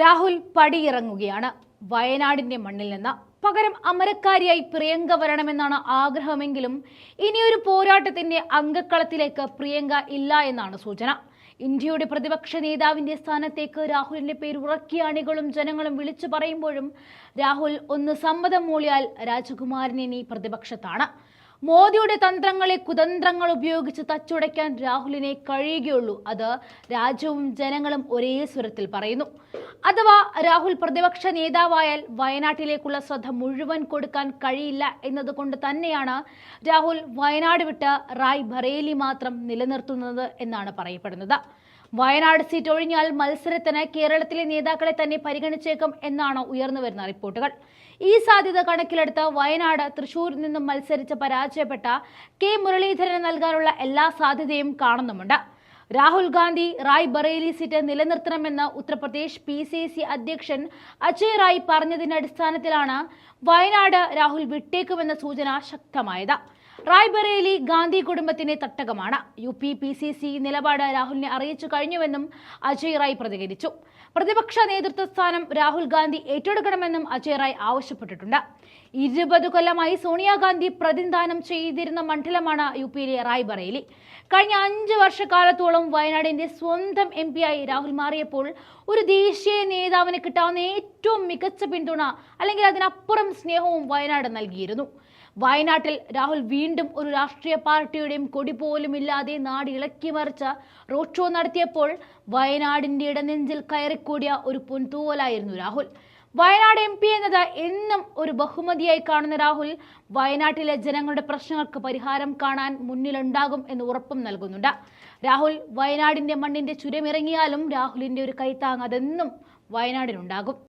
രാഹുൽ പടിയിറങ്ങുകയാണ്. വയനാടിന്റെ മണ്ണിൽ നിന്ന് പകരം അമരക്കാരിയായി പ്രിയങ്ക വരണമെന്നാണ് ആഗ്രഹമെങ്കിലും ഇനിയൊരു പോരാട്ടത്തിന്റെ അംഗക്കളത്തിലേക്ക് പ്രിയങ്ക ഇല്ല എന്നാണ് സൂചന. ഇന്ത്യയുടെ പ്രതിപക്ഷ നേതാവിന്റെ സ്ഥാനത്തേക്ക് രാഹുലിന്റെ പേര് ഉറക്കിയ അണികളും ജനങ്ങളും വിളിച്ചു പറയുമ്പോഴും രാഹുൽ ഒന്ന് സമ്മതം മൂളിയാൽ രാജകുമാരൻ ഇനി പ്രതിപക്ഷത്താണ്. മോദിയുടെ തന്ത്രങ്ങളെ കുതന്ത്രങ്ങൾ ഉപയോഗിച്ച് തച്ചുടയ്ക്കാൻ രാഹുലിനെ കഴിയുകയുള്ളൂ. അത് രാജ്യവും ജനങ്ങളും ഒരേ സ്വരത്തിൽ പറയുന്നു. അഥവാ രാഹുൽ പ്രതിപക്ഷ നേതാവായാൽ വയനാട്ടിലേക്കുള്ള ശ്രദ്ധ മുഴുവൻ കൊടുക്കാൻ കഴിയില്ല എന്നതുകൊണ്ട് തന്നെയാണ് രാഹുൽ വയനാട് വിട്ട് റായ് ബറേലി മാത്രം നിലനിർത്തുന്നത് എന്നാണ് പറയപ്പെടുന്നത്. വയനാട് സീറ്റ് ഒഴിഞ്ഞാൽ മത്സരത്തിന് കേരളത്തിലെ നേതാക്കളെ തന്നെ പരിഗണിച്ചേക്കും എന്നാണ് ഉയർന്നുവരുന്ന റിപ്പോർട്ടുകൾ. ഈ സാധ്യത കണക്കിലെടുത്ത് വയനാട് തൃശൂരിൽ നിന്നും മത്സരിച്ച മത്സരിച്ച് പരാജയപ്പെട്ട കെ മുരളീധരന് നൽകാനുള്ള എല്ലാ സാധ്യതയും കാണുന്നുമുണ്ട്. രാഹുൽ ഗാന്ധി റായ് ബറേലി സീറ്റ് നിലനിർത്തണമെന്ന് ഉത്തർപ്രദേശ് പി സി സി അധ്യക്ഷൻ അജയ് റായ് പറഞ്ഞതിന്റെ അടിസ്ഥാനത്തിലാണ് വയനാട് രാഹുൽ വിട്ടേക്കുമെന്ന സൂചന ശക്തമായത്. റായ്ബറേലി ഗാന്ധി കുടുംബത്തിന്റെ തട്ടകമാണ്. U P P C C നിലപാട് രാഹുലിനെ അറിയിച്ചു കഴിഞ്ഞുവെന്നും അജയ് റായ് പ്രതികരിച്ചു. പ്രതിപക്ഷ നേതൃത്വ സ്ഥാനം രാഹുൽ ഗാന്ധി ഏറ്റെടുക്കണമെന്നും അജയ് റായ് ആവശ്യപ്പെട്ടിട്ടുണ്ട്. ഇരുപത് കൊല്ലമായി സോണിയാഗാന്ധി പ്രതിനിധാനം ചെയ്തിരുന്ന മണ്ഡലമാണ് യു പിയിലെ റായ്ബറേലി. കഴിഞ്ഞ അഞ്ച് വർഷക്കാലത്തോളം വയനാടിന്റെ സ്വന്തം എം ആയി രാഹുൽ മാറിയപ്പോൾ ഒരു ദേശീയ നേതാവിന് കിട്ടാവുന്ന ഏറ്റവും മികച്ച പിന്തുണ അല്ലെങ്കിൽ അതിനപ്പുറം സ്നേഹവും വയനാട് നൽകിയിരുന്നു. വയനാട്ടിൽ രാഹുൽ വീണ്ടും ഒരു രാഷ്ട്രീയ പാർട്ടിയുടെയും കൊടി പോലും ഇല്ലാതെ നാട് ഇളക്കി മറിച്ച റോഡ് ഷോ നടത്തിയപ്പോൾ വയനാടിന്റെ ഇടനെഞ്ചിൽ കയറിക്കൂടിയ ഒരു പൊൻതൂവലായിരുന്നു രാഹുൽ. വയനാട് എം പി എന്നത് എന്നും ഒരു ബഹുമതിയായി കാണുന്ന രാഹുൽ വയനാട്ടിലെ ജനങ്ങളുടെ പ്രശ്നങ്ങൾക്ക് പരിഹാരം കാണാൻ മുന്നിലുണ്ടാകും എന്ന് ഉറപ്പും നൽകുന്നുണ്ട്. രാഹുൽ വയനാടിന്റെ മണ്ണിന്റെ ചുരമിറങ്ങിയാലും രാഹുലിന്റെ ഒരു കൈത്താങ് അതെന്നും വയനാടിനുണ്ടാകും.